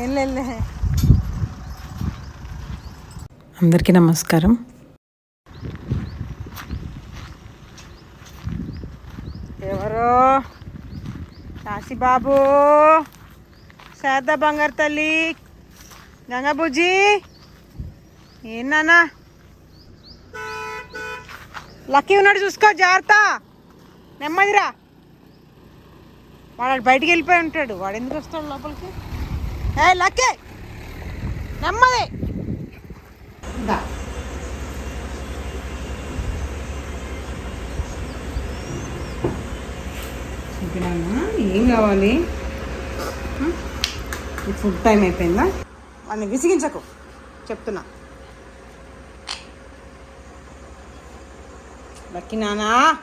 ఏం లేదులే. అందరికీ నమస్కారం. ఎవరో? కాశీబాబు శారద బంగారు తల్లి. గంగాబుజ్జి ఏనానా లక్కీ ఉన్నాడు చూసుకో జాగ్రత్త. నెమ్మదిరా. వాడు బయటికి వెళ్ళిపోయి ఉంటాడు. వాడు ఎందుకు వస్తాడు లోపలికి? ఏ లక్కే! నెమ్మది! దా. ఏం కావాలి? ఫుడ్ టైం అయిపోయిందా? వాడిని విసిగించకు. చెప్తున్నా. లక్కీ నానా!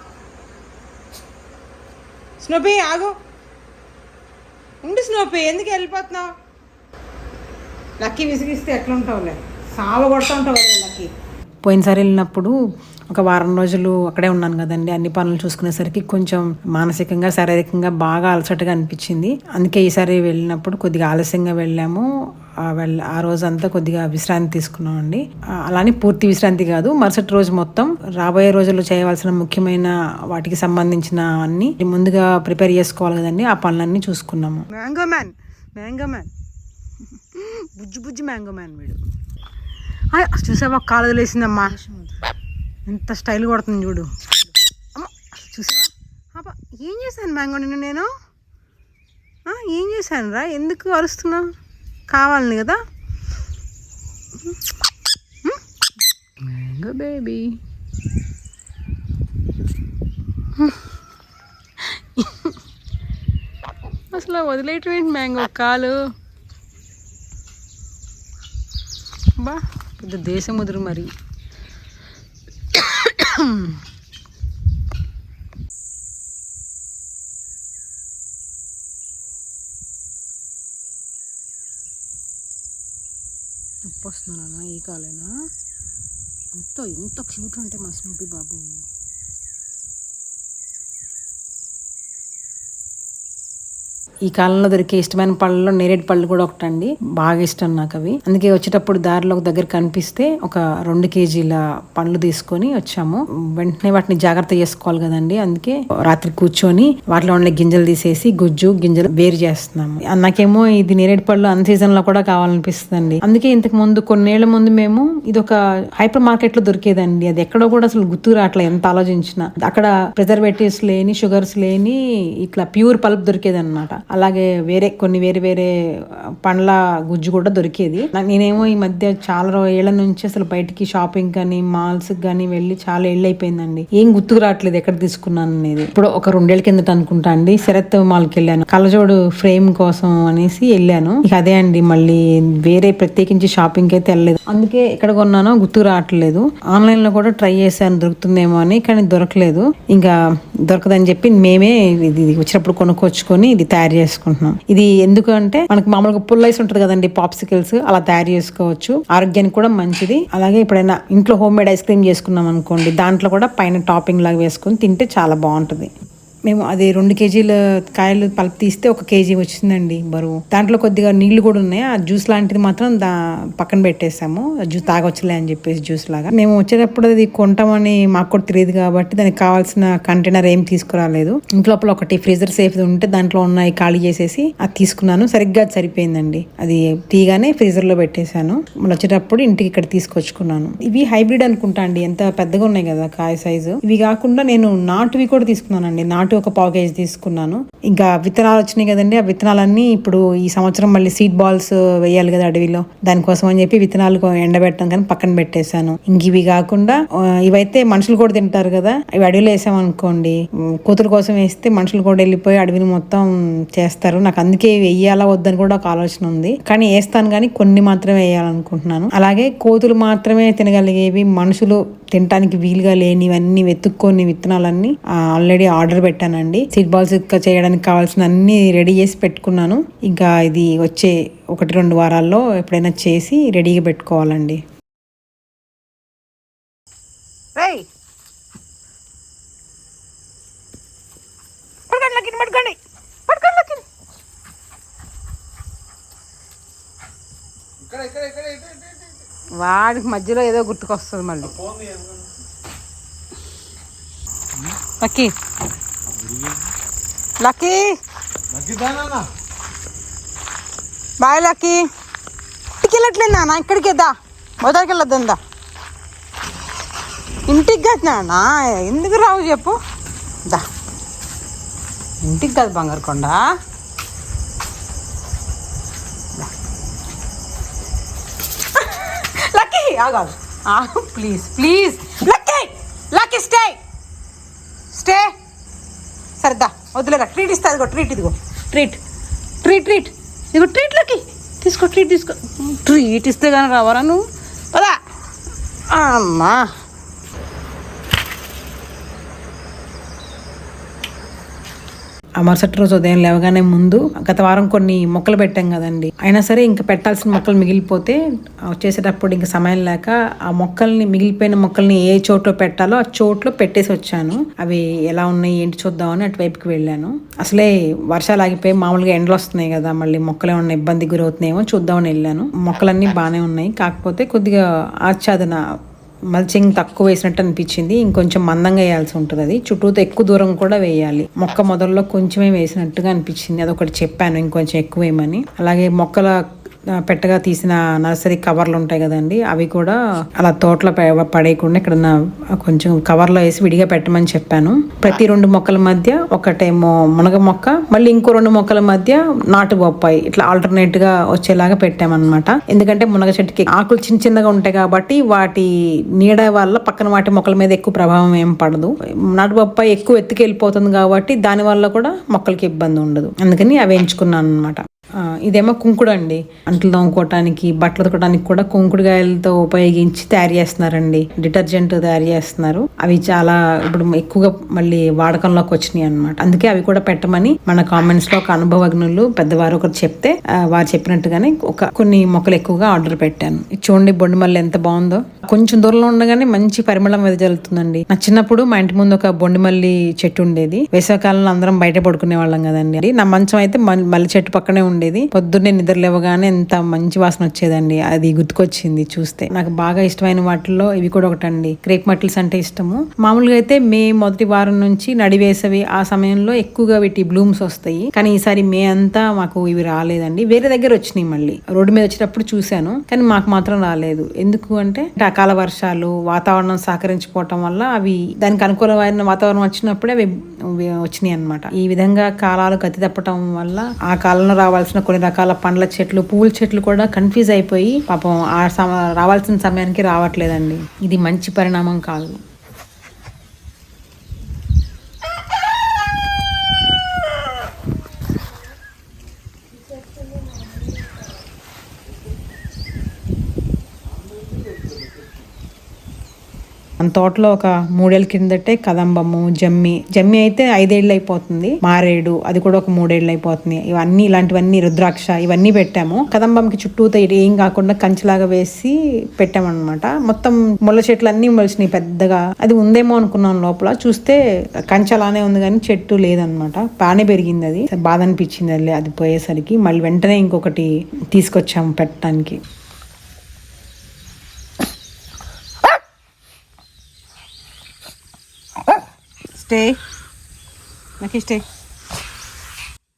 స్నోపీ ఆగు. ఉండి స్నోపీ ఎందుకు వెళ్ళిపోతున్నావు? లక్కీ విసిగిస్తే ఎట్లుంటావులే? సావ కొడుతూ ఉంటావు లక్కీ. పోయినసారి వెళ్ళినప్పుడు ఒక వారం రోజులు అక్కడే ఉన్నాను కదండి. అన్ని పనులు చూసుకునేసరికి కొంచెం మానసికంగా శారీరకంగా బాగా అలసటగా అనిపించింది. అందుకే ఈసారి వెళ్ళినప్పుడు కొద్దిగా ఆలస్యంగా వెళ్ళాము. ఆ వెళ్ళ ఆ రోజు అంతా కొద్దిగా విశ్రాంతి తీసుకున్నామండి. ఆ, అలానే పూర్తి విశ్రాంతి కాదు. మరుసటి రోజు మొత్తం రాబోయే రోజుల్లో చేయవలసిన ముఖ్యమైన వాటికి సంబంధించిన అన్ని ముందుగా ప్రిపేర్ చేసుకోవాలి కదండి. ఆ పనులన్నీ చూసుకున్నాము. Mango man mango man. బుజ్జి బుజ్జి మ్యాంగో మ్యాన్ వీడు. చూసావా? కాలు వదిలేసిందమ్మా ఎంత స్టైల్ కొడుతుంది చూడు. అమ్మ, చూసావా? అబ్బా ఏం చేశాను మ్యాంగో నిన్ను నేను? ఏం చేశాను రా? ఎందుకు అరుస్తున్నావు? కావాలని కదా. Mango baby. అసలు వదిలేయటం ఏంటి మ్యాంగో కాలు? బా పెద్ద దేశం ముదురు మరి. నొప్పి వస్తున్నానా ఈ కాలేనా? ఎంత ఎంత క్యూట్ అంటే మా స్నూపీ బాబు. ఈ కాలంలో దొరికే ఇష్టమైన పళ్ళలో నేరేడు పళ్ళు కూడా ఒకటండి. బాగా ఇష్టం నాకు అవి. అందుకే వచ్చేటప్పుడు దారిలో ఒక దగ్గర కనిపిస్తే ఒక రెండు కేజీల పండ్లు తీసుకొని వచ్చాము. వెంటనే వాటిని జాగ్రత్త చేసుకోవాలి కదండి. అందుకే రాత్రి కూర్చొని వాటిలో ఉండే గింజలు తీసేసి గుజ్జు గింజలు వేరు చేస్తున్నాము. నాకేమో ఇది నేరేడు పళ్ళు అన్ సీజన్లో కూడా కావాలనిపిస్తుంది అందుకే ఇంతకు ముందు కొన్నేళ్ళ ముందు మేము ఇది ఒక హైపర్ మార్కెట్లో దొరికేదండి. అది ఎక్కడో కూడా అసలు గుర్తు రావట్లేదు ఎంత ఆలోచించినా. అక్కడ ప్రిజర్వేటివ్స్ లేని షుగర్స్ లేని ఇట్లా ప్యూర్ పల్ప్ దొరికేది అనమాట అలాగే వేరే కొన్ని వేరే వేరే పండ్ల గుజ్జు కూడా దొరికేది. నేనేమో ఈ మధ్య చాలా ఏళ్ళ నుంచి అసలు బయటికి షాపింగ్ కానీ మాల్స్ కానీ వెళ్ళి చాలా ఏళ్ళు అయిపోయిందండి. ఏం గుర్తుకు రావట్లేదు ఎక్కడ తీసుకున్నాను అనేది. ఇప్పుడు ఒక రెండేళ్ళ కిందట అనుకుంటా అండి శరత్ మాల్కి వెళ్ళాను. కళ్ళజోడు ఫ్రేమ్ కోసం అనేసి వెళ్ళాను. ఇక అదే అండి మళ్ళీ వేరే ప్రత్యేకించి షాపింగ్ అయితే వెళ్ళలేదు. అందుకే ఎక్కడ కొన్నానో గుర్తుకు రావట్లేదు. ఆన్లైన్లో కూడా ట్రై చేశాను దొరుకుతుందేమో అని కానీ దొరకలేదు. ఇంకా దొరకదని చెప్పి మేమే ఇది ఇది వచ్చినప్పుడు కొనుక్కొచ్చుకొని ఇది తయారు చేసుకుంటున్నాం. ఇది ఎందుకంటే మనకి మామూలుగా పుల్లైస్ ఉంటుంది కదండి పాప్సికల్స్ అలా తయారు చేసుకోవచ్చు. ఆరోగ్యానికి కూడా మంచిది. అలాగే ఎప్పుడైనా ఇంట్లో హోమ్ మేడ్ ఐస్ క్రీమ్ చేసుకున్నాం అనుకోండి దాంట్లో కూడా పైన టాపింగ్ లాగా వేసుకొని తింటే చాలా బాగుంటుంది. మేము అది రెండు కేజీల కాయలు పలుపు తీస్తే ఒక కేజీ వచ్చిందండి బరువు. దాంట్లో కొద్దిగా నీళ్ళు కూడా ఉన్నాయి. ఆ జ్యూస్ లాంటిది మాత్రం దా పక్కన పెట్టేసాము. జ్యూస్ తాగొచ్చులే అని చెప్పేసి జ్యూస్ లాగా. మేము వచ్చేటప్పుడు అది కొంటామని మాకు కూడా తెలియదు కాబట్టి దానికి కావాల్సిన కంటైనర్ ఏం తీసుకురాలేదు. ఇంట్లోపల ఒకటి ఫ్రీజర్ సేఫ్ ఉంటే దాంట్లో ఉన్నాయి ఖాళీ చేసేసి అది తీసుకున్నాను. సరిగ్గా అది సరిపోయిందండి. అది తీగానే ఫ్రీజర్లో పెట్టేశాను. మళ్ళీ వచ్చేటప్పుడు ఇంటికి ఇక్కడ తీసుకొచ్చుకున్నాను. ఇవి హైబ్రిడ్ అనుకుంటా అండి. ఎంత పెద్దగా ఉన్నాయి కదా కాయ సైజు. ఇవి కాకుండా నేను నాటువి కూడా తీసుకున్నానండి. నాటు ఒక పావు కేజీ తీసుకున్నాను. ఇంకా విత్తనాలు వచ్చినాయి కదండి ఆ విత్తనాలన్నీ ఇప్పుడు ఈ సంవత్సరం మళ్ళీ సీడ్ బాల్స్ వేయాలి కదా అడవిలో. దానికోసం అని చెప్పి విత్తనాలు ఎండబెట్టడం కానీ పక్కన పెట్టేశాను. ఇంక ఇవి కాకుండా ఇవైతే మనుషులు కూడా తింటారు కదా ఇవి అడవిలో వేసామనుకోండి కూతురు కోసం వేస్తే మనుషులు కూడా వెళ్ళిపోయి అడవిని మొత్తం చేస్తారు. నాకు అందుకే వెయ్యాలా వేయాలా వద్దని కూడా ఒక ఆలోచన ఉంది. కానీ వేస్తాను కానీ కొన్ని మాత్రమే వేయాలనుకుంటున్నాను. అలాగే కోతులు మాత్రమే తినగలిగేవి మనుషులు తినడానికి వీలుగా లేనివన్నీ వెతుక్కొని విత్తనాలన్నీ ఆల్రెడీ ఆర్డర్ పెట్టానండి. సీడ్ బాల్స్ చేయడానికి కావాల్సిన అన్ని రెడీ చేసి పెట్టుకున్నాను. ఇంకా ఇది వచ్చే ఒకటి రెండు వారాల్లో ఎప్పుడైనా చేసి రెడీగా పెట్టుకోవాలండి. పట్టుకోండి వాడికి మధ్యలో ఏదో గుర్తుకొస్తుంది మళ్ళీ. Lucky Lucky? Bye Lucky. ఇంటికి వెళ్ళట్లేదు నాన్న? ఇక్కడికి దా. మొదటికి వెళ్ళొద్దా ఇంటికి కాదు నాన్న. ఎందుకు రావు చెప్పు. దా. ఇంటికి కాదు బంగారు కొండ. Lucky ఆగాదు please please Lucky Lucky stay stay సరదా వద్దులేరా ట్రీట్ ఇస్తా ఇదిగో ట్రీట్ ఇదిగో. ట్రీట్ ట్రీట్ ట్రీట్ ఇదిగో ట్రీట్లోకి తీసుకో ట్రీట్ తీసుకో. ట్రీట్ ఇస్తే కానీ రావరా నువ్వు? పదా. అమ్మా. ఆ మరుసటి రోజు ఉదయం లేవగానే ముందు గత వారం కొన్ని మొక్కలు పెట్టాం కదండి. అయినా సరే ఇంకా పెట్టాల్సిన మొక్కలు మిగిలిపోతే వచ్చేసేటప్పుడు ఇంకా సమయం లేక ఆ మొక్కల్ని మిగిలిపోయిన మొక్కల్ని ఏ చోట్లో పెట్టాలో ఆ చోట్లో పెట్టేసి వచ్చాను. అవి ఎలా ఉన్నాయి ఏంటి చూద్దామని అటువైపుకి వెళ్ళాను. అసలే వర్షాలు ఆగిపోయి మామూలుగా ఎండలు వస్తున్నాయి కదా మళ్ళీ మొక్కలు ఏమన్నా ఇబ్బంది గురవుతున్నాయేమో చూద్దామని వెళ్ళాను. మొక్కలన్నీ బాగానే ఉన్నాయి. కాకపోతే కొద్దిగా ఆచ్ఛాదన మల్చింగ్ తక్కువ వేసినట్టు అనిపించింది. ఇంకొంచెం మందంగా వేయాల్సి ఉంటుంది అది చుట్టూతో ఎక్కువ దూరం కూడా వేయాలి. మొక్క మొదల్లో కొంచెమే వేసినట్టుగా అనిపించింది. అదొకటి చెప్పాను ఇంకొంచెం ఎక్కువ వేయమని అలాగే మొక్కల పెట్టగా తీసిన నర్సరీ కవర్లు ఉంటాయి కదండి అవి కూడా అలా తోటలో పడేయకుండా ఇక్కడ కొంచెం కవర్లో వేసి విడిగా పెట్టమని చెప్పాను. ప్రతి రెండు మొక్కల మధ్య ఒకటేమో మునగ మొక్క మళ్ళీ ఇంకో రెండు మొక్కల మధ్య నాటు బొప్పాయి ఇట్లా ఆల్టర్నేట్గా వచ్చేలాగా పెట్టామన్నమాట. ఎందుకంటే మునగ చెట్టుకి ఆకులు చిన్న చిన్నగా ఉంటాయి కాబట్టి వాటి నీడ వల్ల పక్కన వాటి మొక్కల మీద ఎక్కువ ప్రభావం ఏం పడదు. నాటు బొప్పాయి ఎక్కువ ఎత్తుకెళ్ళిపోతుంది కాబట్టి దాని వల్ల కూడా మొక్కలకి ఇబ్బంది ఉండదు. అందుకని అవి ఎంచుకున్నాను అనమాట ఇదేమో కుంకుడు అండి. అంట్లు తోముకోవటానికి బట్టలు ఉతకడానికి కూడా కుంకుడుగాయలతో ఉపయోగించి తయారు చేస్తున్నారండి. డిటర్జెంట్ తయారు చేస్తున్నారు. అవి చాలా ఇప్పుడు ఎక్కువగా మళ్ళీ వాడకంలోకి వచ్చినాయి అనమాట అందుకే అవి కూడా పెట్టమని మన కామెంట్స్లో ఒక అనుభవజ్ఞులు పెద్దవారు ఒకరు చెప్తే వారు చెప్పినట్టుగానే ఒక కొన్ని మొక్కలు ఎక్కువగా ఆర్డర్ పెట్టాను. చూడండి బొండు మళ్ళీ ఎంత బాగుందో. కొంచెం దూరంలో ఉండగానే మంచి పరిమళం వెదజల్లుతుందండి నా చిన్నప్పుడు మా ఇంటి ముందు ఒక బొండిమల్లి చెట్టు ఉండేది. వేసవికాలంలో అందరం బయట పడుకునే వాళ్ళం కదండి. నా మంచం అయితే మల్లి చెట్టు పక్కనే ఉండేది. పొద్దున్నే నిద్ర లేవగానే ఎంత మంచి వాసన వచ్చేదండి. అది గుర్తుకొచ్చింది చూస్తే. నాకు బాగా ఇష్టమైన వాటిల్లో ఇవి కూడా ఒకటండి. క్రేప్ మటిల్స్ అంటే ఇష్టము. మామూలుగా అయితే మే మొదటి వారం నుంచి నడివేసవి ఆ సమయంలో ఎక్కువగా వీటి బ్లూమ్స్ వస్తాయి. కానీ ఈసారి మే అంతా మాకు ఇవి రాలేదండి. వేరే దగ్గర వచ్చినాయి మళ్ళీ. రోడ్డు మీద వచ్చేటప్పుడు చూశాను. కానీ మాకు మాత్రం రాలేదు. ఎందుకు అంటే అకాల వర్షాలు వాతావరణం సహకరించిపోవటం వల్ల అవి దానికి అనుకూలమైన వాతావరణం వచ్చినప్పుడే అవి వచ్చినాయి అనమాట ఈ విధంగా కాలాలు గతి తప్పటం వల్ల ఆ కాలంలో రావాల్సిన కొన్ని రకాల పండ్ల చెట్లు పూల చెట్లు కూడా కన్ఫ్యూజ్ అయిపోయి పాపం ఆ సమ రావాల్సిన సమయానికి రావట్లేదండి. ఇది మంచి పరిణామం కాదు. మన తోటలో ఒక మూడేళ్ళ కిందటే కదంబము జమ్మి. జమ్మి అయితే ఐదేళ్ళు అయిపోతుంది. మారేడు అది కూడా ఒక మూడేళ్ళు అయిపోతుంది. ఇవన్నీ ఇలాంటివన్నీ రుద్రాక్ష ఇవన్నీ పెట్టాము. కదంబంకి చుట్టూతో ఏం కాకుండా కంచిలాగా వేసి పెట్టామన్నమాట. మొత్తం ముళ్ళ చెట్లు అన్నీ మొలిచినాయి పెద్దగా. అది ఉందేమో అనుకున్నాం లోపల. చూస్తే కంచలానే ఉంది కానీ చెట్టు లేదనమాట బాగానే పెరిగింది అది. బాధ అనిపించింది అది పోయేసరికి. మళ్ళీ వెంటనే ఇంకొకటి తీసుకొచ్చాము పెట్టడానికి. Stay Lucky stay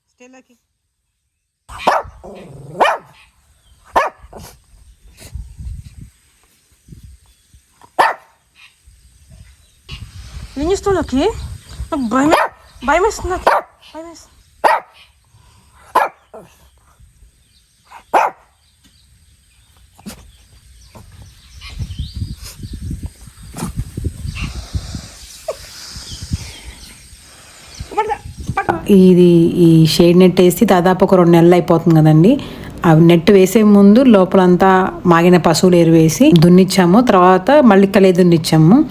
stay Lucky ఏం చేస్తావు లక్కీ నాకు భయం భయం వేస్తుంది నాకు భయం వేస్తుంది ఇది ఈ షేడ్ నెట్ వేసి దాదాపు ఒక రెండు నెలలు అయిపోతుంది కదండి. అవి నెట్ వేసే ముందు లోపలంతా మాగిన పశువులు ఎరువేసి దున్నిచ్చాము. తర్వాత మళ్ళీ కలే దున్నిచ్చాము.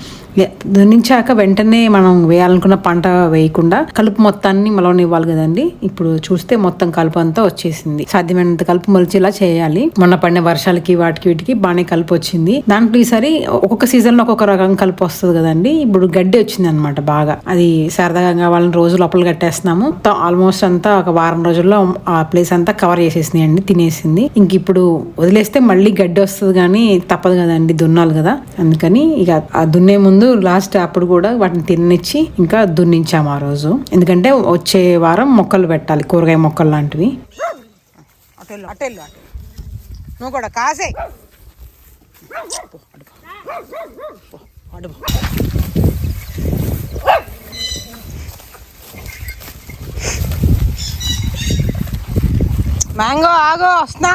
దున్నించాక వెంటనే మనం వేయాలనుకున్న పంట వేయకుండా కలుపు మొత్తాన్ని మొలవనివ్వాలి కదండి. ఇప్పుడు చూస్తే మొత్తం కలుపు అంతా వచ్చేసింది. సాధ్యమైనంత కలుపు మొలిచేలా చేయాలి. మొన్న పడిన వర్షాలకి వాటికి వీటికి బాగానే కలుపు వచ్చింది. దాంట్లో ఈసారి ఒక్కొక్క సీజన్లో ఒక్కొక్క రకం కలుపు వస్తుంది కదండి. ఇప్పుడు గడ్డి వచ్చింది అనమాట బాగా. అది సరదాగా కావాలని రోజు లోపల కట్టేస్తున్నాము. ఆల్మోస్ట్ అంతా ఒక వారం రోజుల్లో ఆ ప్లేస్ అంతా కవర్ చేసేసింది అండి తినేసింది. ఇంక ఇప్పుడు వదిలేస్తే మళ్ళీ గడ్డి వస్తుంది కానీ తప్పదు కదండి దున్నాలి కదా. అందుకని ఇక ఆ దున్నే ముందు లాస్ట్ అప్పుడు కూడా వాటిని తినిచ్చి ఇంకా దున్నించాము ఆ రోజు. ఎందుకంటే వచ్చే వారం మొక్కలు పెట్టాలి కూరగాయ మొక్కలు లాంటివి. నువ్వు కూడా కాసే. అడుగు మ్యాంగో ఆగో వస్తున్నా.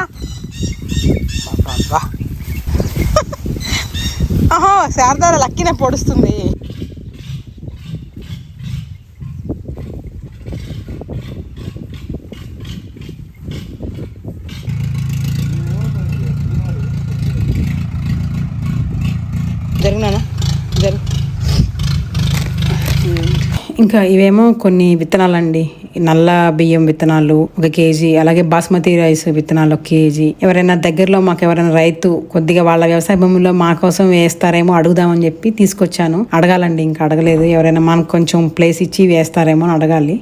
ఆహో శారదార లక్కిన పొడుస్తుంది. జరుగు. ఇంకా ఇవేమో కొన్ని విత్తనాలండి. నల్ల బియ్యం విత్తనాలు ఒక కేజీ అలాగే బాస్మతి రైస్ విత్తనాలు ఒక కేజీ. ఎవరైనా దగ్గరలో మాకు ఎవరైనా రైతు కొద్దిగా వాళ్ళ వ్యవసాయ భూమిలో మా కోసం వేస్తారేమో అడుగుదామని చెప్పి తీసుకొచ్చాను. అడగాలండి ఇంకా అడగలేదు. ఎవరైనా మనకు కొంచెం ప్లేస్ ఇచ్చి వేస్తారేమో అని అడగాలి.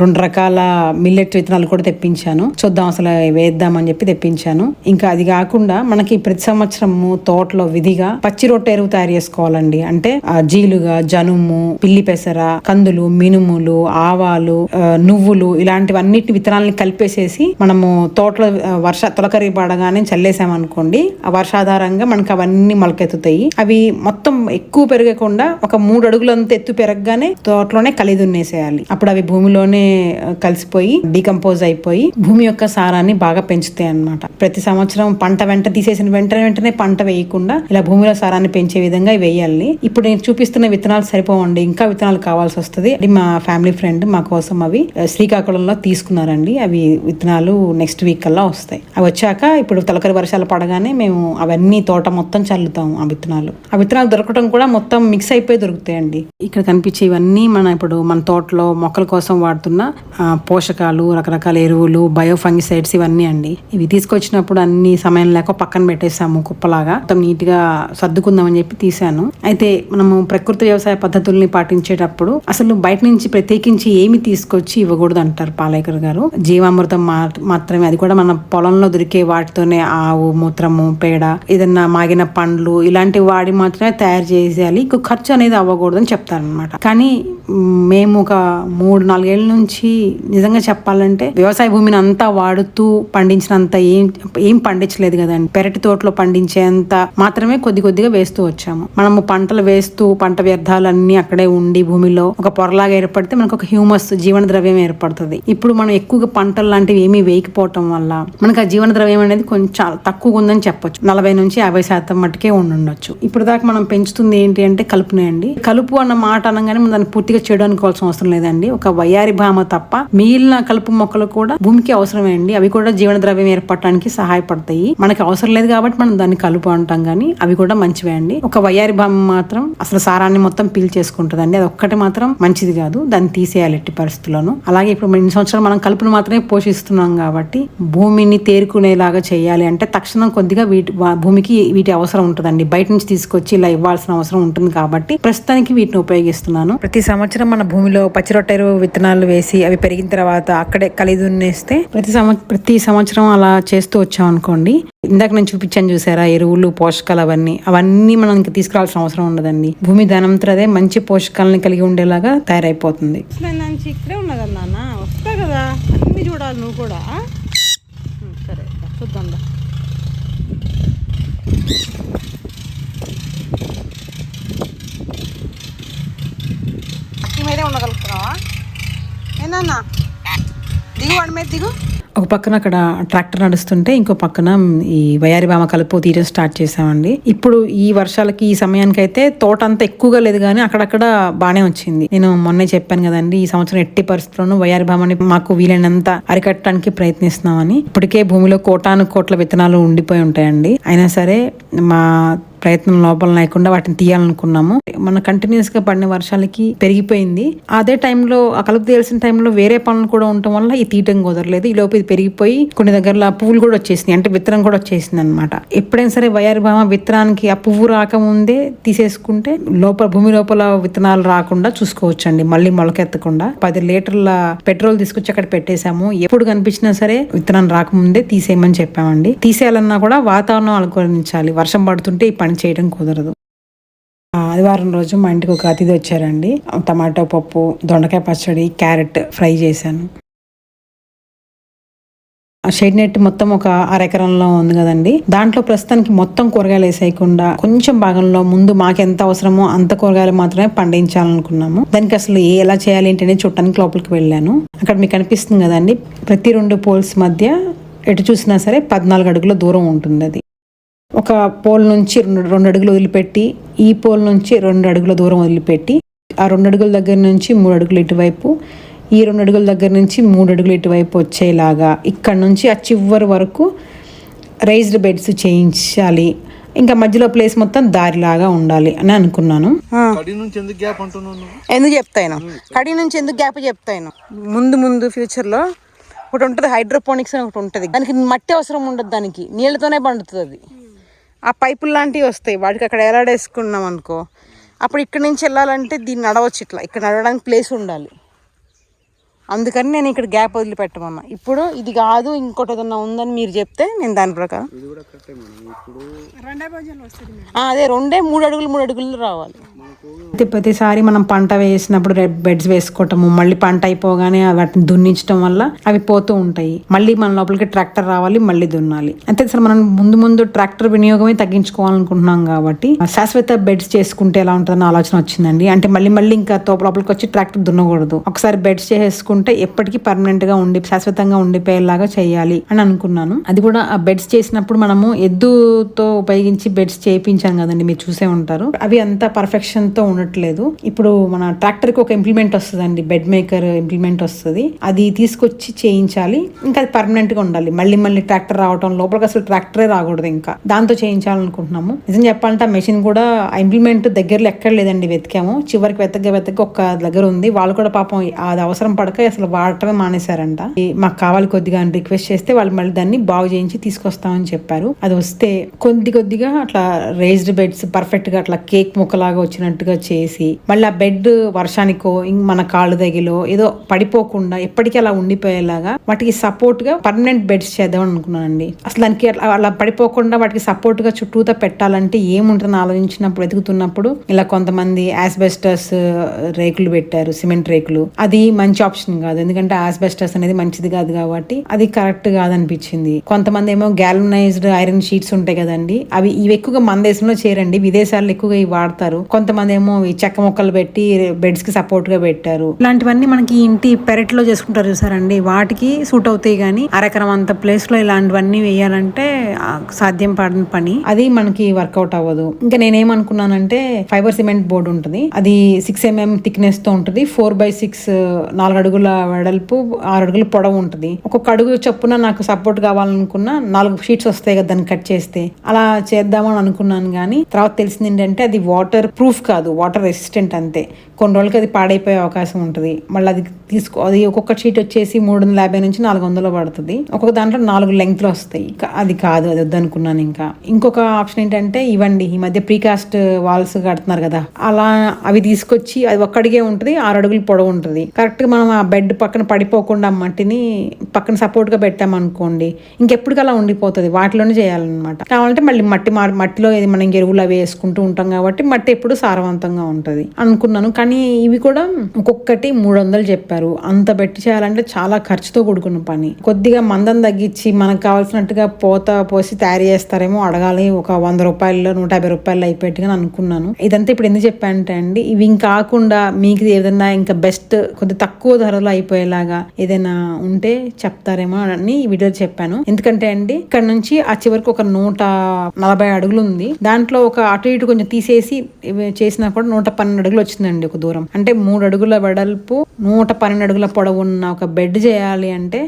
రెండు రకాల మిల్లెట్ విత్తనాలు కూడా తెప్పించాను. చూద్దాం అసలు వేద్దామని చెప్పి తెప్పించాను. ఇంకా అది కాకుండా మనకి ప్రతి సంవత్సరము తోటలో విధిగా పచ్చి రొట్టె ఎరువు తయారు చేసుకోవాలండి. అంటే జీలుగా జనుము పిల్లి పెసర కందులు మినుములు ఆవాలు నువ్వు నువ్వులు ఇలాంటివన్నిటి విత్తనాలని కలిపేసేసి మనము తోటలో వర్ష తొలకరి పడగానే చల్లేసామనుకోండి ఆ వర్షాధారంగా మనకి అవన్నీ మొలకెత్తుతాయి. అవి మొత్తం ఎక్కువ పెరగకుండా ఒక మూడు అడుగులంత ఎత్తు పెరగగానే తోటలోనే కలిదున్నేసేయాలి. అప్పుడు అవి భూమిలోనే కలిసిపోయి డికంపోజ్ అయిపోయి భూమి యొక్క సారాన్ని బాగా పెంచుతాయి అన్నమాట. ప్రతి సంవత్సరం పంట వెంట తీసేసిన వెంటనే వెంటనే పంట వేయకుండా ఇలా భూమిలో సారాన్ని పెంచే విధంగా వేయాలి. ఇప్పుడు నేను చూపిస్తున్న విత్తనాలు సరిపోవండి ఇంకా విత్తనాలు కావాల్సి వస్తుంది అది మా ఫ్యామిలీ ఫ్రెండ్ మా కోసం అవి శ్రీకాకుళంలో తీసుకున్నారండి. అవి విత్తనాలు నెక్స్ట్ వీక్ కల్లా వస్తాయి. అవి వచ్చాక ఇప్పుడు తొలకరి వర్షాలు పడగానే మేము అవన్నీ తోట మొత్తం చల్లుతాం ఆ విత్తనాలు. ఆ విత్తనాలు దొరకడం కూడా మొత్తం మిక్స్ అయిపోయి దొరుకుతాయండి. ఇక్కడ కనిపించే ఇవన్నీ మన ఇప్పుడు మన తోటలో మొక్కల కోసం వాడుతున్న పోషకాలు రకరకాల ఎరువులు బయో ఫంగిసైడ్స్ ఇవన్నీ అండి. ఇవి తీసుకొచ్చినప్పుడు అన్ని సమయం లేక పక్కన పెట్టేసాము కుప్పలాగా. మొత్తం నీట్గా సర్దుకుందామని చెప్పి తీశాను. అయితే మనము ప్రకృతి వ్యవసాయ పద్ధతుల్ని పాటించేటప్పుడు అసలు బయట నుంచి ప్రత్యేకించి ఏమి తీసుకొచ్చి ఇవ్వకూడదు అంటారు పాలేకర్ గారు. జీవామృతం మాత్రమే. అది కూడా మన పొలంలో దొరికే వాటితోనే ఆవు మూత్రము పేడ ఏదన్నా మాగిన పండ్లు ఇలాంటి వాడి మాత్రమే తయారు చేసేయాలి. ఖర్చు అనేది అవ్వకూడదు అని చెప్తారనమాట కానీ మేము ఒక మూడు నాలుగేళ్ళ నుంచి నిజంగా చెప్పాలంటే వ్యవసాయ భూమిని అంతా వాడుతూ పండించినంత ఏం ఏం పండించలేదు కదండి. పెరటి తోటలో పండించేంత మాత్రమే కొద్ది కొద్దిగా వేస్తూ వచ్చాము. మనము పంటలు వేస్తూ పంట వ్యర్థాలు అక్కడే ఉండి భూమిలో ఒక పొరలాగా ఏర్పడితే మనకు ఒక హ్యూమస్ జీవన ద్రవ్యం ఏర్పడుతుంది. ఇప్పుడు మనం ఎక్కువగా పంటలు లాంటివి ఏమీ వేయకపోవటం వల్ల మనకు ఆ జీవన ద్రవ్యం అనేది కొంచెం తక్కువగా ఉందని చెప్పొచ్చు. నలభై నుంచి యాభై శాతం మట్టుకే ఉండుండొచ్చు. ఇప్పుడు దాకా మనం పెంచుతుంది ఏంటి అంటే కలుపునే అండి. కలుపు అన్న మాట అనగానే మనం దాన్ని పూర్తిగా చెడు అనుకోవాల్సిన అవసరం లేదండి. ఒక వయారి భామ తప్ప మిగిలిన కలుపు మొక్కలు కూడా భూమికి అవసరమే అండి. అవి కూడా జీవన ద్రవ్యం ఏర్పడటానికి సహాయపడతాయి. మనకి అవసరం లేదు కాబట్టి మనం దాన్ని కలుపు అంటాం కానీ అవి కూడా మంచివే అండి. ఒక వయారి భామ మాత్రం అసలు సారాన్ని మొత్తం పీల్ చేసుకుంటుందండి అది ఒక్కటి మాత్రం మంచిది కాదు. దాన్ని తీసేయాలి ఎట్టి పరిస్థితుల్లోనూ. అలాగే ఇప్పుడు ఇన్ని సంవత్సరాలు మనం కలుపును మాత్రమే పోషిస్తున్నాం కాబట్టి భూమిని తేరుకునేలాగా చేయాలి అంటే తక్షణం కొద్దిగా వీటి భూమికి వీటి అవసరం ఉంటుందండి. బయట నుంచి తీసుకొచ్చి ఇలా ఇవ్వాల్సిన అవసరం ఉంటుంది కాబట్టి ప్రస్తుతానికి వీటిని ఉపయోగిస్తున్నాను. ప్రతి సంవత్సరం మన భూమిలో పచ్చిరొట్టెరు విత్తనాలు వేసి అవి పెరిగిన తర్వాత అక్కడే కలిగి దున్నేస్తే ప్రతి సంవత్సరం ప్రతి సంవత్సరం అలా చేస్తూ వచ్చాం అనుకోండి ఇందాక నేను చూపించాను చూసారా? ఎరువులు పోషకాలు అవన్నీ. అవన్నీ మనం ఇంకా తీసుకురావాల్సిన అవసరం ఉండదండి. భూమి దానంతరదే మంచి పోషకాలను కలిగి ఉండేలాగా తయారైపోతుంది. ఇక్కడే ఉన్నదా నాన్న వస్తా కదా. అన్ని చూడాలి నువ్వు కూడా. సరే చూద్దాం దా. మీదే ఉండగలుగుతున్నావా? ఏనన్నా దిగు వాడి మీద దిగు. ఒక పక్కన అక్కడ ట్రాక్టర్ నడుస్తుంటే ఇంకో పక్కన ఈ వయారి బామ కలుపు తీయడం స్టార్ట్ చేసామండి ఇప్పుడు ఈ వర్షాలకి ఈ సమయానికి అయితే తోట అంత ఎక్కువగా లేదు కానీ అక్కడక్కడ బాగానే వచ్చింది. నేను మొన్నే చెప్పాను కదండి ఈ సంవత్సరం ఎట్టి పరిస్థితుల్లోనూ వయారి బామని మాకు వీలైనంత అరికట్టడానికి ప్రయత్నిస్తున్నామని. ఇప్పటికే భూమిలో కోటాను కోట్ల విత్తనాలు ఉండిపోయి ఉంటాయండి. అయినా సరే మా ప్రయత్నం లోపల లేకుండా వాటిని తీయాలనుకున్నాము. మన కంటిన్యూస్గా పడిన వర్షాలకి పెరిగిపోయింది. అదే టైంలో ఆ కలుపు తీయాల్సిన టైంలో వేరే పనులు కూడా ఉండటం వల్ల ఈ తీయటం కుదరలేదు. ఈ లోపు ఇది పెరిగిపోయి కొన్ని దగ్గరలో ఆ పువ్వులు కూడా వచ్చేసినాయి. అంటే విత్తనం కూడా వచ్చేసింది అనమాట ఎప్పుడైనా సరే వయారి భామ విత్తనానికి ఆ పువ్వు రాకముందే తీసేసుకుంటే లోపల భూమి లోపల విత్తనాలు రాకుండా చూసుకోవచ్చండి. మళ్ళీ మొలకెత్తకుండా. పది లీటర్ల పెట్రోల్ తీసుకొచ్చి అక్కడ పెట్టేశాము. ఎప్పుడు కనిపించినా సరే విత్తనం రాకముందే తీసేయమని చెప్పామండి. తీసేయాలన్నా కూడా వాతావరణం అనుకూలించాలి. వర్షం పడుతుంటే ఈ పని చేయడం కుదరదు. ఆదివారం రోజు మా ఇంటికి ఒక అతిథి వచ్చారండి. టమాటో పప్పు దొండకాయ పచ్చడి క్యారెట్ ఫ్రై చేశాను. షెడ్ నెట్ మొత్తం ఒక అరెకరంలో ఉంది కదండి. దాంట్లో ప్రస్తుతానికి మొత్తం కూరగాయలు వేసేయకుండా కొంచెం భాగంలో ముందు మాకు ఎంత అవసరమో అంత కూరగాయలు మాత్రమే పండించాలనుకున్నాము. దానికి అసలు ఏ ఎలా చేయాలి ఏంటి అనేది చూడటానికి లోపలికి వెళ్ళాను. అక్కడ మీకు కనిపిస్తుంది కదండి ప్రతి రెండు పోల్స్ మధ్య ఎటు చూసినా సరే పద్నాలుగు అడుగుల దూరం ఉంటుంది అది. ఒక పోల్ నుంచి రెండు రెండు అడుగులు వదిలిపెట్టి ఈ పోల్ నుంచి రెండు అడుగుల దూరం వదిలిపెట్టి ఆ రెండు అడుగుల దగ్గర నుంచి మూడు అడుగులు ఇటువైపు ఈ రెండు అడుగుల దగ్గర నుంచి మూడు అడుగులు ఇటువైపు వచ్చేలాగా ఇక్కడ నుంచి ఆ చివరి వరకు రైజ్డ్ బెడ్స్ చేయించాలి. ఇంకా మధ్యలో ప్లేస్ మొత్తం దారిలాగా ఉండాలి అని అనుకున్నాను. కడి నుంచి ఎందుకు గ్యాప్ అంటున్నావు నువ్వు? ఎందుకు చెప్తాను కడి నుంచి ఎందుకు గ్యాప్ చెప్తాను ముందు ముందు ఫ్యూచర్లో ఒకటి ఉంటుంది హైడ్రోపోనిక్స్ అని ఒకటి ఉంటుంది. దానికి మట్టి అవసరం ఉండదు దానికి. నీళ్ళతోనే పండుతుంది. అది ఆ పైపులు లాంటివి వస్తాయి. వాటికి అక్కడ ఎలాడేసుకున్నాం అనుకో. అప్పుడు ఇక్కడ నుంచి వెళ్ళాలంటే దీన్ని నడవచ్చు ఇట్లా. ఇక్కడ నడవడానికి ప్లేస్ ఉండాలి. అందుకని నేను ఇక్కడ గ్యాప్ వదిలిపెట్టమన్నా. ఇప్పుడు ఇది కాదు ఇంకోటి ఏదన్నా ఉందని మీరు చెప్తే నేను దాని ప్రకారం. ఇది కూడా కరెక్టే మేడం. ఇప్పుడు ఆ, అదే రెండే మూడు అడుగులు మూడు అడుగులు రావాలి. ప్రతిసారి మనం పంట వేసినప్పుడు రెడ్ బెడ్స్ వేసుకోవటము మళ్ళీ పంట అయిపోగానే వాటిని దున్నించడం వల్ల అవి పోతూ ఉంటాయి. మళ్ళీ మన లోపలికి ట్రాక్టర్ రావాలి మళ్ళీ దున్నాలి. అంతే అసలు మనం ముందు ముందు ట్రాక్టర్ వినియోగమే తగ్గించుకోవాలనుకుంటున్నాం కాబట్టి శాశ్వత బెడ్స్ చేసుకుంటే ఎలా ఉంటుందని ఆలోచన వచ్చిందండి. అంటే మళ్ళీ మళ్ళీ ఇంకా తోపు లోపలికి వచ్చి ట్రాక్టర్ దున్నకూడదు. ఒకసారి బెడ్స్ చేసుకుంటే ఎప్పటికీ పర్మనెంట్గా ఉండి శాశ్వతంగా ఉండిపోయేలాగా చేయాలి అని అనుకున్నాను. అది కూడా ఆ బెడ్స్ చేసినప్పుడు మనము ఎద్దుతో ఉపయోగించి బెడ్స్ చేయించాం కదండి మీరు చూసే ఉంటారు. అవి అంత పర్ఫెక్షన్తో ఉండట్లేదు. ఇప్పుడు మన ట్రాక్టర్కి ఒక ఇంప్లిమెంట్ వస్తుందండి బెడ్ మేకర్ ఇంప్లిమెంట్ వస్తుంది. అది తీసుకొచ్చి చేయించాలి. ఇంకా అది పర్మనెంట్గా ఉండాలి. మళ్ళీ మళ్ళీ ట్రాక్టర్ రావటం లోపలికి అసలు ట్రాక్టరే రాకూడదు ఇంకా. దాంతో చేయించాలనుకుంటున్నాము. నిజం చెప్పాలంటే ఆ మెషిన్ కూడా ఆ ఇంప్లిమెంట్ దగ్గరలో ఎక్కడ లేదండి వెతికాము. చివరికి వెతక వెతక ఒక్క దగ్గర ఉంది. వాళ్ళు కూడా పాపం అది అవసరం పడక అసలు వాడటమే మానేశారంట. మాకు కావాలి కొద్దిగా అని రిక్వెస్ట్ చేస్తే వాళ్ళు మళ్ళీ దాన్ని బాగు చేయించి తీసుకొస్తామని చెప్పారు. అది వస్తే కొద్ది కొద్దిగా అట్లా రేజ్డ్ బెడ్స్ పర్ఫెక్ట్గా అట్లా కేక్ ముక్కలాగా వచ్చినట్టుగా చేసి మళ్ళీ ఆ బెడ్ వర్షానికో ఇంక మన కాళ్ళు తగిలో ఏదో పడిపోకుండా ఎప్పటికీ అలా ఉండిపోయేలాగా వాటికి సపోర్ట్గా పర్మనెంట్ బెడ్స్ చేద్దాం అనుకున్నానండి. అసలు దానికి అలా పడిపోకుండా వాటికి సపోర్ట్గా చుట్టూతో పెట్టాలంటే ఏముంటుందని ఆలోచించినప్పుడు వెతుకుతున్నప్పుడు ఇలా కొంతమంది ఆస్బెస్టర్స్ రేకులు పెట్టారు సిమెంట్ రేకులు. అది మంచి ఆప్షన్ కాదు. ఎందుకంటే ఆస్బెస్టస్ అనేది మంచిది కాదు కాబట్టి అది కరెక్ట్ కాదనిపించింది. కొంతమంది ఏమో గ్యాలనైజ్డ్ ఐరన్ షీట్స్ ఉంటాయి కదండి. అవి ఇవి ఎక్కువగా మన దేశంలో చేరండి. విదేశాల్లో ఎక్కువగా ఇవి వాడతారు. కొంతమంది ఏమో ఈ చెక్క మొక్కలు పెట్టి బెడ్స్కి సపోర్ట్గా పెట్టారు. ఇలాంటివన్నీ మనకి ఇంటి పెరట్లో చేసుకుంటారు చూసారండి. వాటికి సూట్ అవుతాయి కానీ అరెకరం అంత ప్లేస్లో ఇలాంటివన్నీ వేయాలంటే సాధ్యం పడిన పని. అది మనకి వర్కౌట్ అవ్వదు. ఇంకా నేనేమనుకున్నానంటే ఫైబర్ సిమెంట్ బోర్డు ఉంటుంది. అది సిక్స్ ఎంఎం థిక్నెస్తో ఉంటుంది. ఫోర్ బై సిక్స్ నాలుగు అడుగుల వెడల్పు ఆరు అడుగుల పొడవు ఉంటుంది. ఒక్కొక్క అడుగు చొప్పున నాకు సపోర్ట్ కావాలనుకున్న నాలుగు షీట్స్ వస్తాయి కదా దాన్ని కట్ చేస్తే. అలా చేద్దామని అనుకున్నాను కానీ తర్వాత తెలిసింది ఏంటంటే అది వాటర్ ప్రూఫ్ కాదు వాటర్ రెసిస్టెంట్ అంతే. కొన్ని రోజులకి అది పాడైపోయే అవకాశం ఉంటుంది. మళ్ళీ అది తీసుకో అది ఒక్కొక్క షీట్ వచ్చేసి మూడు వందల యాభై నుంచి నాలుగు వందలు పడుతుంది. ఒక్కొక్క దాంట్లో నాలుగు లెంగ్త్లు వస్తాయి. అది కాదు అది వద్దనుకున్నాను ఇంకా. ఇంకొక ఆప్షన్ ఏంటంటే ఇవ్వండి ఈ మధ్య ప్రీకాస్ట్ వాల్స్ కడుతున్నారు కదా. అలా అవి తీసుకొచ్చి అది ఒక్కడిగే ఉంటుంది ఆరు అడుగులు పొడవు ఉంటుంది. కరెక్ట్గా మనం ఆ బెడ్ పక్కన పడిపోకుండా మట్టిని పక్కన సపోర్ట్గా పెట్టామనుకోండి ఇంకెప్పటికీ అలా ఉండిపోతుంది. వాటిలోనే చేయాలన్నమాట. కావాలంటే మళ్ళీ మట్టి మా- మట్టిలో ఏది మనం ఎరువులు అవి వేసుకుంటూ ఉంటాం కాబట్టి మట్టి ఎప్పుడు సారవంతంగా ఉంటుంది అనుకున్నాను. కానీ ఇవి కూడా ఒక్కొక్కటి మూడు వందలు చెప్పారు. అంత పెట్టి చేయాలంటే చాలా ఖర్చుతో కూడుకున్న పని. కొద్దిగా మందం తగ్గించి మనకు కావాల్సినట్టుగా పోత పోసి తయారు చేస్తారేమో అడగాలి. ఒక వంద రూపాయలు నూట యాభై రూపాయలు అయిపోయేట్టుగా అనుకున్నాను. ఇదంతా ఇప్పుడు ఎందుకు చెప్పానంటే అండి ఇవి ఇంకా కాకుండా మీకు ఏదైనా ఇంకా బెస్ట్ కొద్ది తక్కువ ధర ధరలో అయిపోయేలాగా ఏదైనా ఉంటే చెప్తారేమో అని ఈ వీడియో చెప్పాను. ఎందుకంటే అండి ఇక్కడ నుంచి ఆ చివరికి ఒక నూట నలభై అడుగులు ఉంది. దాంట్లో ఒక అటు ఇటు కొంచెం తీసేసి చేసినా కూడా నూట పన్నెండు అడుగులు వచ్చిందండి ఒక దూరం. అంటే మూడు అడుగుల వెడల్పు నూట పన్నెండు అడుగుల పొడవు ఉన్న ఒక బెడ్ చేయాలి అంటే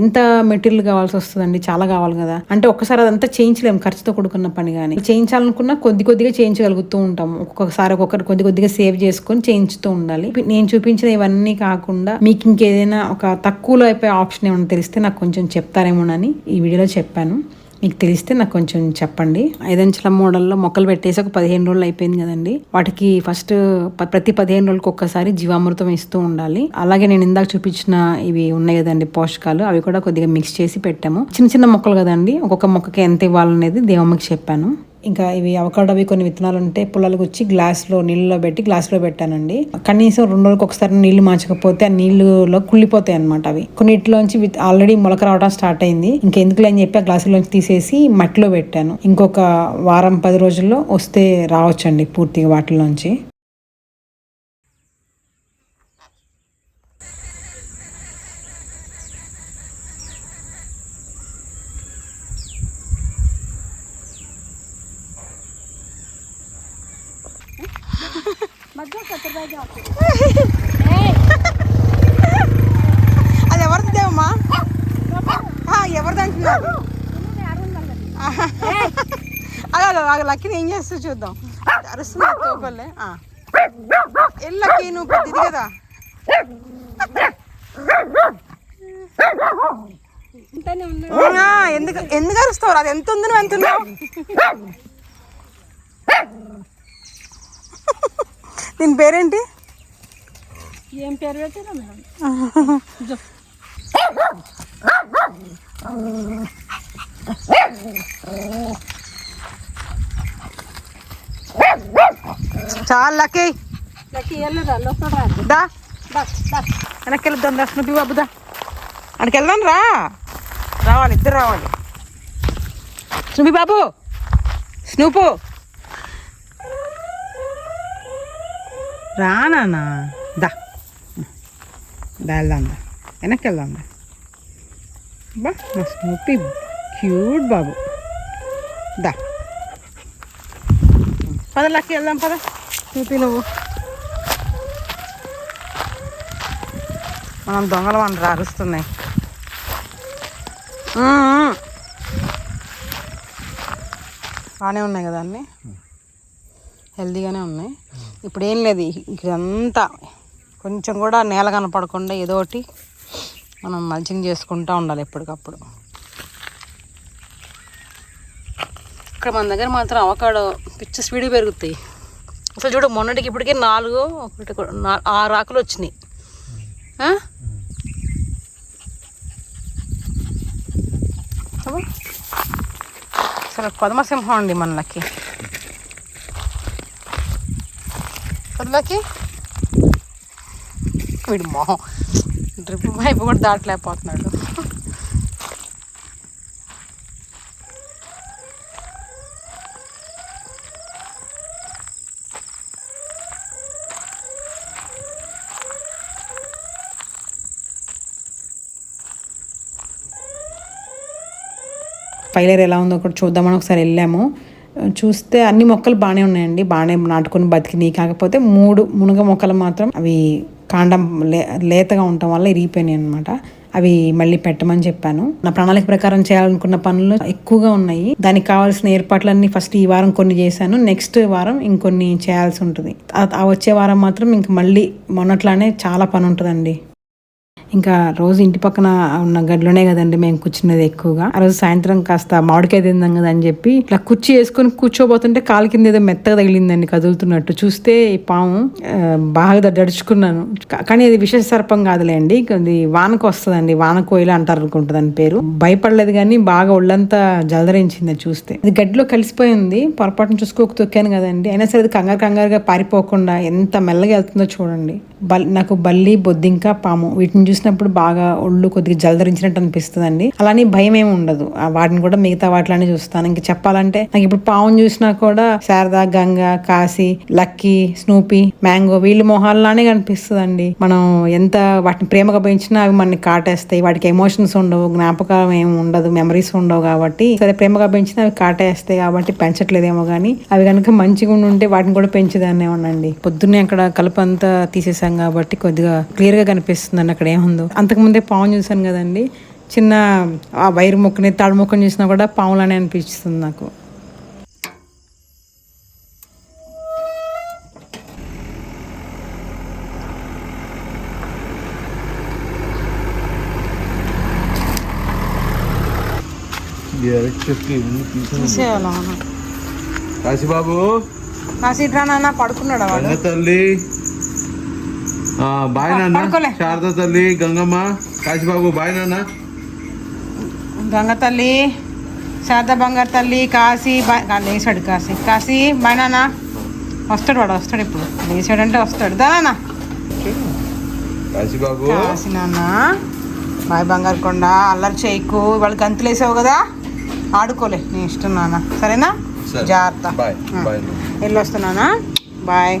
ఎంత మెటీరియల్ కావాల్సి వస్తుందండి? చాలా కావాలి కదా. అంటే ఒక్కసారి అదంతా చేయించలేము ఖర్చుతో కూడుకున్న పని కానీ. చేయించాలనుకున్నా కొద్ది కొద్దిగా చేయించగలుగుతూ ఉంటాం ఒక్కొక్కసారి ఒక్కొక్కరు కొద్ది కొద్దిగా సేవ్ చేసుకొని చేయించుతూ ఉండాలి. నేను చూపించిన ఇవన్నీ కాకుండా మీకు ఇంకేదైనా ఒక తక్కువలో అయిపోయే ఆప్షన్ ఏమైనా తెలిస్తే నాకు కొంచెం చెప్తారేమోనని ఈ వీడియోలో చెప్పాను. మీకు తెలిస్తే నాకు కొంచెం చెప్పండి. ఐదంచెల మోడల్లో మొక్కలు పెట్టేసి ఒక పదిహేను రోజులు అయిపోయింది కదండి. వాటికి ఫస్ట్ ప- ప్రతి పదిహేను రోజులకు ఒక్కసారి జీవామృతం ఇస్తూ ఉండాలి. అలాగే నేను ఇందాక చూపించిన ఇవి ఉన్నాయి కదండి పోషకాలు. అవి కూడా కొద్దిగా మిక్స్ చేసి పెట్టాము. చిన్న చిన్న మొక్కలు కదండి. ఒక్కొక్క మొక్కకి ఎంత ఇవ్వాలనేది దేవమ్మకి చెప్పాను. ఇంకా ఇవి అవకాడవి కొన్ని విత్తనాలు ఉంటే పుల్లలకు వచ్చి గ్లాస్లో నీళ్ళలో పెట్టి గ్లాస్లో పెట్టానండి. కనీసం రెండు రోజులకు ఒకసారి నీళ్ళు మార్చకపోతే ఆ నీళ్ళలో కుళ్ళిపోతాయి అనమాట అవి. కొన్నిటిలోంచి ఆల్రెడీ మొలక రావడం స్టార్ట్ అయింది. ఇంకెందుకులే అని చెప్పి ఆ గ్లాసులోంచి తీసేసి మట్టిలో పెట్టాను. ఇంకొక వారం పది రోజుల్లో వస్తే రావచ్చండి పూర్తిగా వాటిలోంచి. అది ఎవరిది దేవమ్మా? ఆ, ఎవరిది అంటున్నారు అలా అలా లక్కీని ఏం చేస్తూ చూద్దాం. అరుస్తున్నా తోపల్లే. ఎల్లకి నువ్వు పెద్ద ఇది కదా ఎందుకు ఎందుకు అరుస్తావు? అది ఎంత ఉంది నువ్వు ఎంత దీని పేరేంటి? ఏం పేరు చాలా లక్కీ. దా. దా, దా. వెనక్కి వెళ్దాం రా స్నూపి బాబు దా. అక్కడికి వెళ్దాం రా. రావాలి ఇద్దరు రావాలి. స్నూపి బాబు స్నూపు. రా నాన్న దా. దా వెళ్దాం దా వెనక్కి వెళ్దాం దా బా మా స్నూపి క్యూట్ బాబు. దా. పద లక్కి వెళ్దాం పద. స్నూపి నువ్వు. మనం దొంగలు మన అరుస్తున్నాయి మ్మ్. బాగానే ఉన్నాయి కదా అన్నీ? హెల్దీగానే ఉన్నాయి. ఇప్పుడు ఏం లేదు ఇదంతా కొంచెం కూడా నేల కనపడకుండా ఏదో ఒకటి మనం మల్చింగ్ చేసుకుంటూ ఉండాలి ఎప్పటికప్పుడు. ఇక్కడ మన దగ్గర మాత్రం అవకాడో పిచ్చి స్పీడ్ పెరుగుతాయి. అసలు చూడు మొన్నటికి ఇప్పటికే నాలుగు ఒకటి ఆరు ఆకులు వచ్చినాయి. ఆ? అబ్బా. అసలు అండి మనకి పదులకి వీడు మొహం డ్రిప్ వైపు కూడా దాటలేకపోతున్నాడు. పైలేరు ఎలా ఉందో కూడా చూద్దామని ఒకసారి వెళ్ళాము. చూస్తే అన్ని మొక్కలు బాగానే ఉన్నాయండి. బాగానే నాటుకొని బతికినాయి. కాకపోతే మూడు మునగ మొక్కలు మాత్రం అవి కాండం లే లేతగా ఉండటం వల్ల ఇరిగిపోయినాయి అనమాట అవి మళ్ళీ పెట్టమని చెప్పాను. నా ప్రణాళిక ప్రకారం చేయాలనుకున్న పనులు ఎక్కువగా ఉన్నాయి. దానికి కావాల్సిన ఏర్పాట్లన్నీ ఫస్ట్ ఈ వారం కొన్ని చేశాను. నెక్స్ట్ వారం ఇంకొన్ని చేయాల్సి ఉంటుంది. ఆ- వచ్చే వారం మాత్రం ఇంక మళ్ళీ మొన్నట్లానే చాలా పని ఉంటుందండి. ఇంకా రోజు ఇంటి పక్కన ఉన్న గదిలోనే కదండి మేము కూర్చున్నది ఎక్కువగా. ఆ రోజు సాయంత్రం కాస్త మామిడికాయ తిందాం కదా అని చెప్పి ఇట్లా కుర్చీ వేసుకొని కూర్చోబోతుంటే కాలు కింద ఏదో మెత్తగా తగిలిందండి కదులుతున్నట్టు. చూస్తే ఈ పాము బాగా దడుచుకున్నాను. కానీ అది విశేష సర్పం కాదులేండి అది వానకు వస్తుందండి వాన కోయిల అంటారు అనుకుంటుంది దాని పేరు. భయపడలేదు కానీ బాగా ఒళ్ళంతా జలదరించింది చూస్తే. అది గడ్డిలో కలిసిపోయింది పొరపాటున చూసుకోక తొక్కాను కదండి. అయినా సరే అది కంగారు కంగారుగా పారిపోకుండా ఎంత మెల్లగా వెళ్తుందో చూడండి. బల్ నాకు బల్లి బొద్దింక పాము వీటిని చూసి చూసినప్పుడు బాగా ఒళ్ళు కొద్దిగా జలధరించినట్టు అనిపిస్తుందండి. అలానే భయం ఏమి ఉండదు. వాటిని కూడా మిగతా వాటిలోనే చూస్తాను. ఇంక చెప్పాలంటే నాకు ఇప్పుడు పావును చూసినా కూడా Sharada Ganga Kashi Lucky Snoopy Mango వీళ్ళ మొహాల్లానే కనిపిస్తుందండి. మనం ఎంత వాటిని ప్రేమగా పెంచినా అవి మనని కాటేస్తాయి. వాటికి ఎమోషన్స్ ఉండవు జ్ఞాపకం ఏమి ఉండదు మెమరీస్ ఉండవు కాబట్టి. సరే ప్రేమగా పెంచినా అవి కాటేస్తాయి కాబట్టి పెంచట్లేదేమో కానీ అవి కనుక మంచిగా ఉంటే వాటిని కూడా పెంచేదాన్నే ఉండండి పొద్దున్నే అక్కడ కలుపు అంతా తీసేసాం కాబట్టి కొద్దిగా క్లియర్గా కనిపిస్తుందండి. అక్కడ ఏముందో? అంతకు ముందే పాము చూసాను కదండి. చిన్న ఆ వైరు మొక్కని తాడు మొక్కని చూసినా కూడా పాములానే అనిపిస్తుంది నాకు. కాశీబాబు కాసీట్ రా నాన్న పడుకున్నాడా తల్లి. బాయ్ నాన్న. శారదా తల్లి గంగమ్మ కాశీబాబు బాయ్ నాన్న. గంగ తల్లి శారదా బంగారు తల్లి కాశీ బా- ఆ, లేచాడు కాశీ. కాశీ బాయ్ నాన్న. వస్తాడు వాడు వస్తాడు ఇప్పుడు. లేచాడంటే వస్తాడు. దానా కాశీబాబు. కాశీ నాన్న. బాయ్ బంగారు కొండ అల్లరి చేయకు. వాళ్ళు గంతులు వేసావు కదా? ఆడుకోలే నీ ఇష్టం నాన్న. సరేనా? సరే. జాగ్రత్త. బాయ్. బాయ్ వెళ్ళొస్తున్నానా బాయ్.